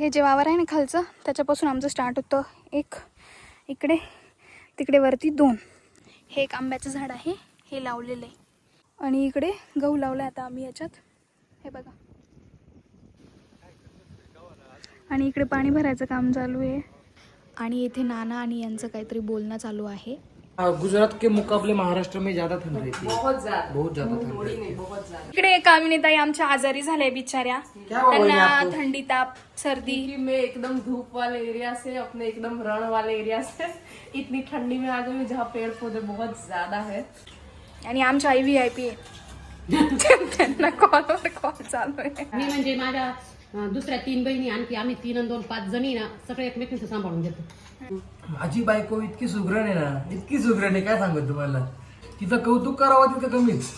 हे जे वावर आहे ना खालचं त्याच्यापासून आमचं स्टार्ट होतं एक इकडे तिकडे वरती दोन. हे एक आंब्याचं झाड आहे हे लावलेलं आहे. आणि इकडे गहू लावला आता आम्ही याच्यात. हे बघा. आणि इकडे पाणी भरायचं काम चालू आहे. आणि इथे नाना आणि यांचं काहीतरी बोलणं चालू आहे. गुजरात के मुकाबले महाराष्ट्र में ज्यादा ठंड रहती है। बहुत ज्यादा। बहुत ज्यादा ठंड थोड़ी रहती नहीं बहुत ज्यादा। इकडे कामिनीताई आमच्या आजारी झाल्या बिचाऱ्या. त्यांना? थंडी ताप सर्दी. क्योंकि मैं एकदम धूप वाले एरिया से अपने एकदम रण वाले एरिया से इतनी ठंडी में आ गई हूँ जहाँ पेड़ पौधे बहुत ज्यादा है। आणि आमच्या आई व्ही आय पी त्यांना कॉलवर कॉल चालू आहे. मी म्हणजे माझ्या दुसऱ्या तीन बहिणी आणखी आम्ही तीन आणि दोन पाच जणी ना सगळे एकमेकींचं सांभाळून घेतो. माझी बायको इतकी सुगरण आहे ना इतकी सुगरण आहे काय सांगत तुम्हाला? तिचं कौतुक करावं तिथं कमीच.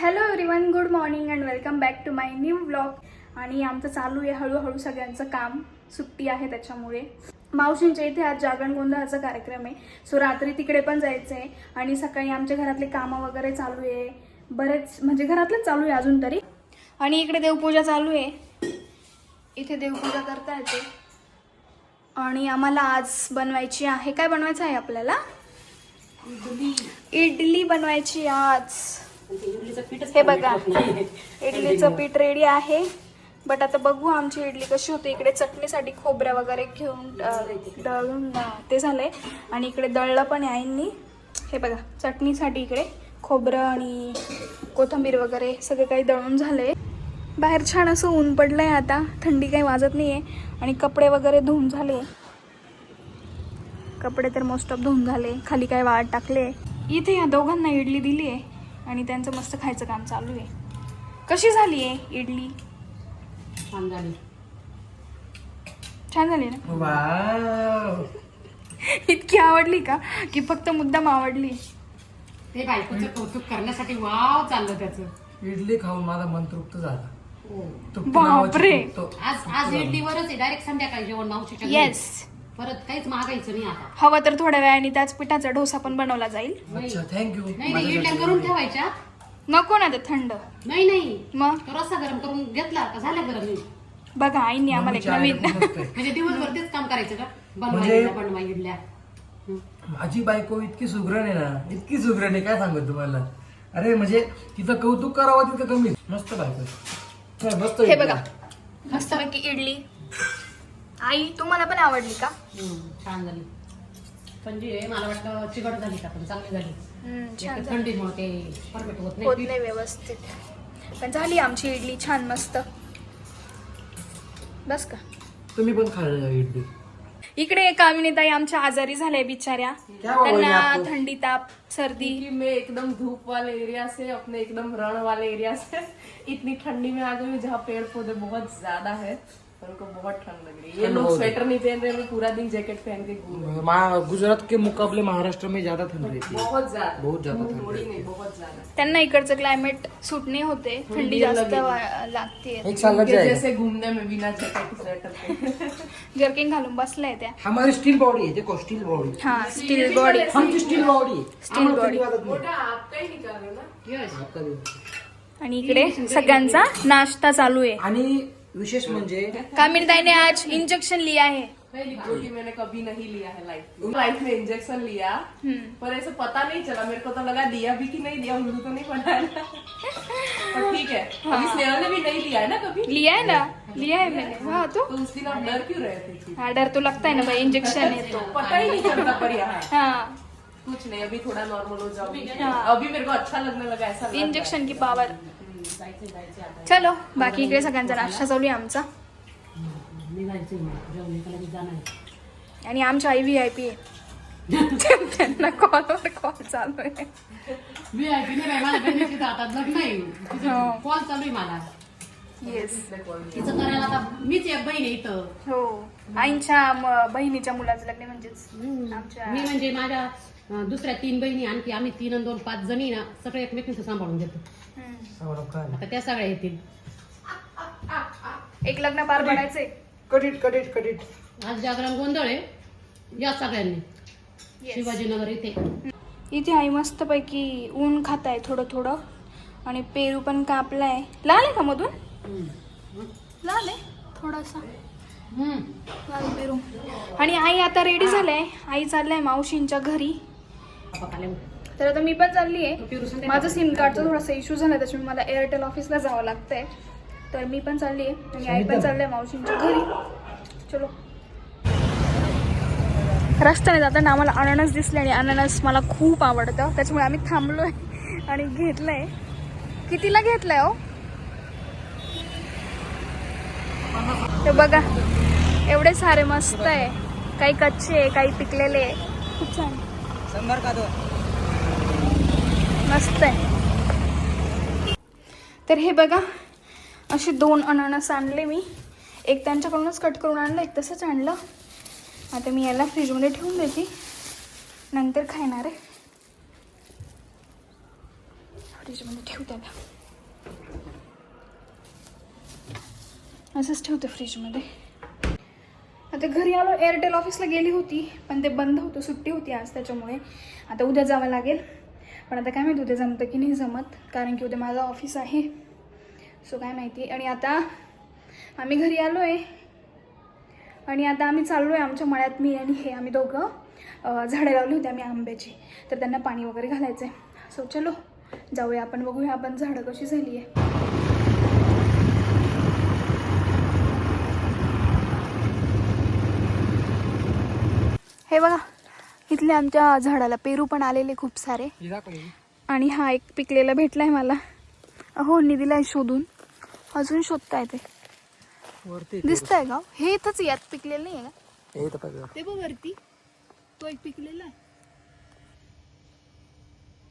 Hello everyone good morning and welcome back to my new blog आणि आमचं चालू आहे हळूहळू सगळ्यांचं काम. सुट्टी आहे त्याच्यामुळे. मावशींच्या इथे आज जागरण गोंधळाचा कार्यक्रम आहे. सो रात्री तिकडे पण जायचं आहे आणि सकाळी आमच्या घरातले कामं वगैरे चालू आहे. बरेच म्हणजे घरातलंच चालू आहे अजून तरी. आणि इकडे देवपूजा चालू आहे. इथे देवपूजा करता येते. आणि आम्हाला आज बनवायची आहे काय बनवायचं आहे आपल्याला? इडली. बनवायची आज. हे बघा इडलीचं पीठ रेडी आहे. बट आता बघू आमची इडली कशी होते. इकडे चटणीसाठी खोबऱ्या वगैरे घेऊन दळून ते झालंय. आणि इकडे दळलं पण आहे आईंनी हे बघा चटणीसाठी इकडे. खोबरं आणि कोथिंबीर वगैरे सगळं काही दळून झालंय. बाहेर छान असं ऊन पडलंय आता. थंडी काही वाजत नाहीये. आणि कपडे वगैरे धुवून झाले. कपडे तर मोस्ट ऑफ धुवून झाले. खाली काय वाळत टाकले इथे या दोघांना इडली दिली आहे आणि त्यांचं मस्त खायचं काम चालू आहे. कशी झाली आहे इडली? छान झाली. छान झाली ना. इतकी आवडली का? की फक्त मुद्दाम आवडली. ते बायकोचं कौतुक करण्यासाठी वाव चाललं त्याचं. इडली खाऊन माझा मन तृप्त झाला. हो. तृप्त बापरे. नावाची तृप्त. आज आज इडलीवरच आहे. डायरेक्ट संध्याकाळी जेवण. येस परत काहीच मागायचं नाही आता. हवं तर थोड्या वेळाने त्याच पिठाचा डोसा पण बनवला जाईल. अच्छा थँक्यू नाही नाही इडल्या करून ठेवायच्या. नको ना ते थंड. नाही नाही. मग? तो रस्सा गरम करून घेतला का? झाला गरम बघा आईने आम्हाला एक नवीन म्हणजे दिवसभर तेच काम करायचं का? बनवा म्हणजे- इडल्या बनवा इडल्या. माझी बायको इतकी सुगरण आहे ना इतकी सुगरण आहे काय सांगत तुम्हाला? अरे म्हणजे तिचं कौतुक करावं तिथं कमीच मस्त बायको आहे. चल, मस्त हे इडली. बघा. मस्तपैकी इडली. आई तुम्हाला पण आवडली का? हं, छान झाली. पण जी आहे मला वाटतं चिकट झाली का पण चांगली झाली. हम्म, छान झाली. थंडीमुळे ते परफेक्ट होत होत नाही नाही व्यवस्थित. पण झाली आमची इडली छान मस्त. बस का? तुम्ही पण खायला इडली. इकडे कामिनीताई आमच्या आजारी झाल्या बिचाऱ्या. त्यांना? थंडी ताप सर्दी. मैं एकदम धूप वाले एरिया से अपने एकदम रण वाले एरिया से. इतनी ठंडी में आ गई हूँ जहाँ पेड़ पौधे बहुत ज्यादा है. उनको बहुत ठंड लग रही है। ये ठंड लोग बहुत स्वेटर नहीं पहन रहे मैं पूरा दिन जैकेट पहन के घूम रही हूँ। मा- गुजरात के मुकाबले महाराष्ट्र में ज्यादा ठंड रहती है। बहुत ज्यादा। बहुत ज्यादा ठंड थोड़ी रहती नहीं बहुत ज्यादा। त्यांना इकडचं क्लायमेट सूट नाही होते थंडी जास्त लागते है एक साल लग जाएगा। जैसे घूमने में बिना जैकेट स्वेटर के जर्किंग घालून बसलाय त्या. हमारी स्टील बॉडी है देखो स्टील बॉडी हा स्टील बॉडी हमची स्टील बॉडी Steel body. आपका ही निकाल हो ना? Yes. आणि इकडे सगळ्यांचा नाश्ता चालू आहे. आणि विशेष म्हणजे कामिनीताईने आज इंजेक्शन लिया है जो कि मैंने कभी नहीं लिया है लाइफ में. लाइफ में इंजेक्शन लिया पर ऐसे पता नहीं चला. मेरे को तो लगा दिया भी कि नहीं दिया उल्लू तो नहीं ना। पर ठीक है. हाँ। अभी स्नेहा ने भी नहीं लिया है ना कभी? लिया है ना? लिया है मैंने. हाँ तो? तो उस दिन आप डर क्यों रहे थे हाँ डर तो लगता है ना भाई इंजेक्शन है तो. पता ही नहीं चलता पर यहाँ हाँ. कुछ नहीं अभी थोड़ा नॉर्मल हो जाओ हाँ। अभी मेरे को अच्छा लगने लगा ऐसा है। इंजेक्शन की पावर चलो बाकी इकडे सगळ्यांचा नाश्ता चालू आहे आमचा. आणि आमच्या आई व्ही आय पी त्यांना कॉलवर कॉल चालू आहे. नाही बहिणीची तर आता लग्न आहे. हो. कॉल चालू आहे मला. येस तिचं करायला आता मीच एक बहीण इथं. हो. आईंच्या बहिणीच्या मुलाचं लग्न म्हणजेच. आमच्या मी म्हणजे माझ्या दुसऱ्या तीन बहिणी आणखी आम्ही तीन आणि दोन पाच जणी ना सगळे एकमेकींचं सांभाळून घेतो. आता त्या सगळ्या येतील. एक लग्न पार पडायचंय. कटीट कटीट कटीट आज जागरण गोंधळ आहे. या सगळ्यांनी. शिवाजीनगर इथे. इथे आई मस्तपैकी ऊन खात आहे थोडं थोडं. आणि पेरू पण कापलाय. लाल आहे का मधून? लाल आहे थोडासा. हम्म. लाल पेरू. आणि आई आता रेडी झालाय. आई चाललाय मावशींच्या घरी. तर आता मी पण चालली आहे. माझं सिम कार्डचा थोडासा इश्यू झाला त्याच्यामुळे मला एअरटेल ऑफिसला जावं लागतंय. तर मी पण चालली आहे. आणि आई पण चालली मावशींच्या घरी. चलो. रस्त्याने जाताना आम्हाला अननस दिसले आणि अननस मला खूप आवडतं. त्याच्यामुळे आम्ही थांबलोय आणि घेतलंय. कितीला घेतलंय हो? ते बघा एवढे सारे मस्त आहे. काही कच्चे आहे काही पिकलेले आहे. खूप छान. शंभर का दोन? मस्त आहे. तर हे बघा असे दोन अननस आणले मी. एक त्यांच्याकडूनच कट करून आणलं एक तसंच आणलं. आता मी याला फ्रीजमध्ये ठेवून देते. नंतर खाणार आहे. फ्रीजमध्ये ठेवू त्याला. असंच ठेवते फ्रीजमध्ये. आता घरी आलो एअरटेल ऑफिसला गेली होती पण ते बंद होतं सुट्टी होती आज त्याच्यामुळे. आता उद्या जावं लागेल. पण आता काय माहिती उद्या जमतं की नाही जमत कारण की उद्या माझं ऑफिस आहे. सो काय माहिती. आणि आता आम्ही घरी आलो आहे आणि आता आम्ही चाललो आहे आमच्या मळ्यात मी आणि हे आम्ही दोघं. झाडं लावली होती आम्ही आंब्याची. तर त्यांना पाणी वगैरे घालायचं आहे सो चलो जाऊया आपण बघूया आपण झाडं कशी झाली आहे हे बघा इथले आमच्या झाडाला पेरू पण आलेले खूप सारे. आणि हा एक पिकलेला भेटलाय मला. हो दिलाय शोधून. अजून शोधताय ते. वरती दिसतंय का? हे इथंच यात पिकलेलं नाही आहे का? हे ते बघ वरती. तो एक पिकलेला आहे.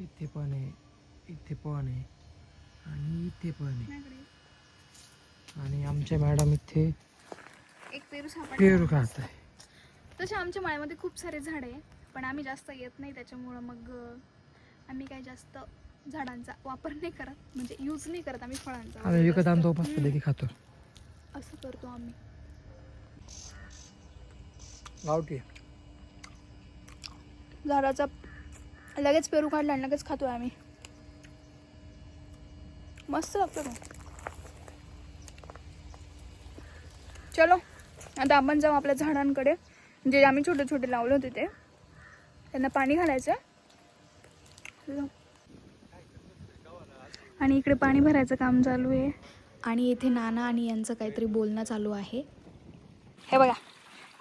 इथे पण आहे. इथे पण आहे. आणि इथे पण आहे. आणि आमच्या मॅडम इथे एक पेरू पेरू खात आहे तसे आमच्या माळ्यामध्ये खूप सारे झाडे आहे पण आम्ही जास्त येत नाही त्याच्यामुळं मग आम्ही काही जास्त झाडांचा वापर नाही करत म्हणजे यूज नाही करत आम्ही फळांचा. आम्ही विकत आणतो मस्त की खातो. असं करतो आम्ही. गावठी झाडाचा लगेच पेरू काढला आणि लगेच खातोय आम्ही. मस्त लागतो तो. चलो आता आपण जाऊ आपल्या झाडांकडे. जे आम्ही छोटे छोटे लावले होते ते. त्यांना पाणी घालायचं. आणि इकडे पाणी भरायचं काम चालू आहे. आणि इथे नाना आणि यांचं काहीतरी बोलणं चालू आहे. हे बघा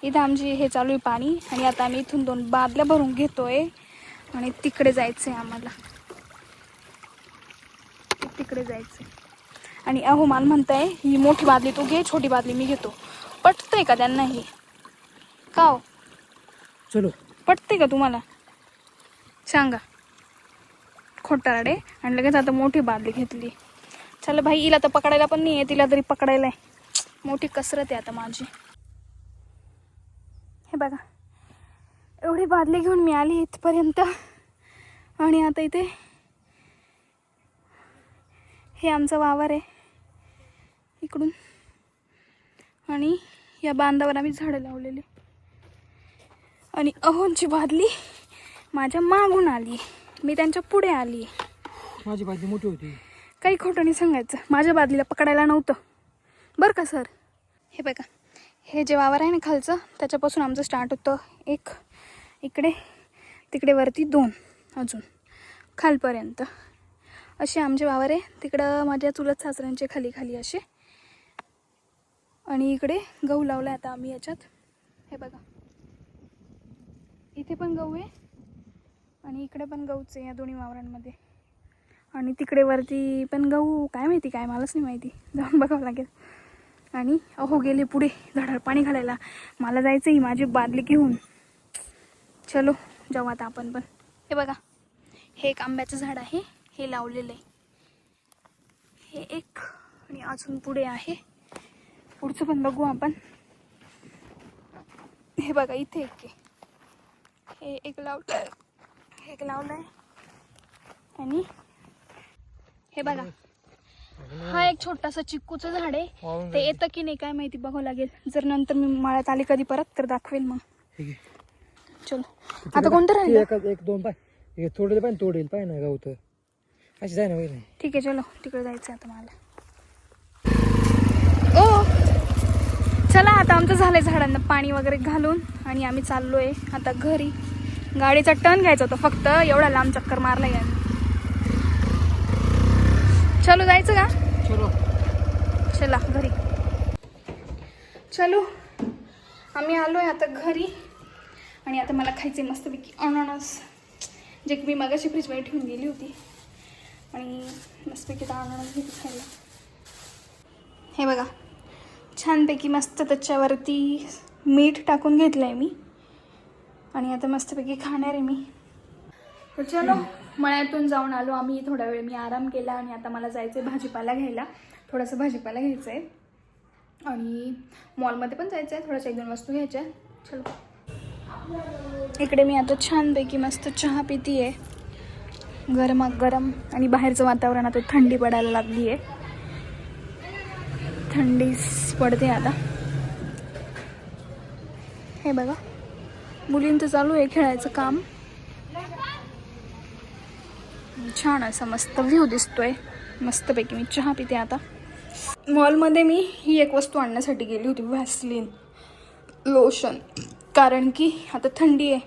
इथं आमची हे चालू आहे पाणी. आणि आता आम्ही इथून दोन बादल्या भरून घेतोय. आणि तिकडे जायचं आहे आम्हाला. तिकडे जायचं आणि अहो मला म्हणताय ही मोठी बादली तू घे छोटी बादली मी घेतो. पटतंय का त्यांना ही का हो? चलो. पटते का तुम्हाला? सांगा. खोटारडे. आणि लगेच आता मोठी बादली घेतली. चला भाई हिला तर पकडायला पण नाही आहे तिला तरी पकडायला आहे. मोठी कसरत आहे आता माझी. हे बघा. एवढी बादली घेऊन मी आली इथपर्यंत. आणि आता इथे हे आमचा वावर आहे. इकडून. आणि या बांधावर आम्ही झाडं लावलेली. आणि अहोंची बादली माझ्या मागून आली. मी त्यांच्या पुढे आली. माझी बाजी मोठी होती. काही खोटं नाही सांगायचं. माझ्या बादलीला पकडायला नव्हतं. बरं का सर? हे बघा. हे जे वावर आहे ना खालचं त्याच्यापासून आमचं स्टार्ट होतं एक इकडे तिकडे वरती दोन अजून. खालपर्यंत. असे आमचे वावर आहे. तिकडं माझ्या चुलत सासऱ्यांचे खाली खाली असे. आणि इकडे गहू लावला आता आम्ही याच्यात. हे बघा. इथे पण गहू आहे आणि इकडे पण गहूच आहे या दोन्ही वावरांमध्ये. आणि तिकडे वरती पण गहू काय माहिती काय मलाच नाही माहिती. जाऊन बघावं लागेल. आणि अहो गेले पुढे. झाडावर पाणी घालायला. मला जायचं ही माझी बादली घेऊन. चलो जाऊ आता आपण पण. हे बघा. हे एक आंब्याचं झाड आहे. हे लावलेलं आहे. हे एक आणि अजून पुढे आहे. पुढचं पण बघू आपण. हे बघा इथे एक आहे. हे एक लावलं. एक लावलं आहे आणि हे बघा. हा एक छोटासा चिक्कूचं झाड आहे. ते येतं की नाही काय माहिती बघावं लागेल. जर नंतर मी माळ्यात आले कधी परत तर दाखवेल मग. आहे. चलो. आता कोणतं राहिलं? एक एक दोन पाय. तोडेल पाय तोडेल पाय ना गावत. अशी जाय ना ठीक आहे चलो. तिकडे जायचं आता मला. आमचं झालंय झाडांना पाणी वगैरे घालून आणि आम्ही चाललोय आता घरी. गाडीचा टर्न घ्यायचा होता फक्त एवढा लांब चक्कर मारला याने. चलो जायचं का? चलो. चला घरी. चलो आम्ही आलो आहे आता घरी. आणि आता मला खायचे मस्तपैकी अननस जे की मी मगाशी फ्रीजमध्ये ठेवून गेली होती. आणि मस्तपैकी आता अननस घेते खायला. हे बघा छानपैकी मस्त त्याच्यावरती मीठ टाकून घेतलं आहे मी. आणि आता मस्तपैकी खाणार आहे मी. तर चलो मळ्यातून जाऊन आलो आम्ही. थोडा वेळ मी आराम केला आणि आता मला जायचं आहे भाजीपाला घ्यायला. थोडासा भाजीपाला घ्यायचा आहे आणि मॉलमध्ये पण जायचं आहे थोड्याशा एक दोन वस्तू घ्यायच्या. आहे. चलो. इकडे मी आता छानपैकी मस्त चहा पिती आहे गरमा गरम आणि बाहेरचं वातावरण आता थंडी पडायला लागली आहे थंडी पडते आता. हे बघा. मुलींचं चालू आहे खेळायचं काम. छान असा मस्त व्ह्यू दिसतोय. मस्तपैकी मी चहा पिते आता. मॉलमध्ये मी ही एक वस्तू आणण्यासाठी गेली होती व्हॅसलिन लोशन कारण की आता थंडी आहे.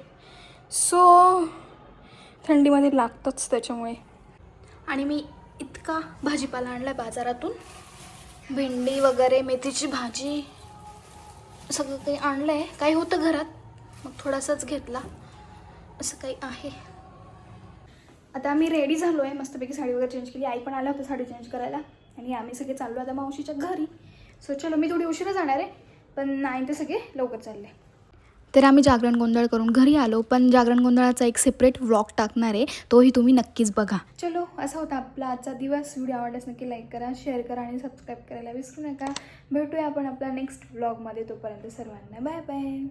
सो थंडीमध्ये लागतंच त्याच्यामुळे. आणि मी इतका भाजीपाला आणला आहे बाजारातून. भेंडी वगैरे मेथीची भाजी सगळं काही आणलं आहे काही होतं घरात. मग थोडासाच घेतला. असं काही आहे. आता आम्ही रेडी झालो आहे मस्तपैकी साडी वगैरे चेंज केली. आई पण आल्या होत्या साडी चेंज करायला. आणि आम्ही सगळे चाललो आता मावशीच्या घरी. सो चलो मी थोडी उशिरा जाणार आहे. पण नाही ते सगळे लवकर चालले. तर आम्ही जागरण गोंधळ करून घरी आलो. पण जागरण गोंधळाचा एक सेपरेट व्लॉग टाकणार आहे. तोही तुम्ही नक्कीच बघा. चलो असा होता आपला आजचा दिवस. व्हिडिओ आवडल्यास नक्की लाईक करा शेअर करा आणि सबस्क्राईब करायला विसरू नका. भेटूया आपण आपल्या नेक्स्ट व्लॉगमध्ये तोपर्यंत सर्वांना बाय बाय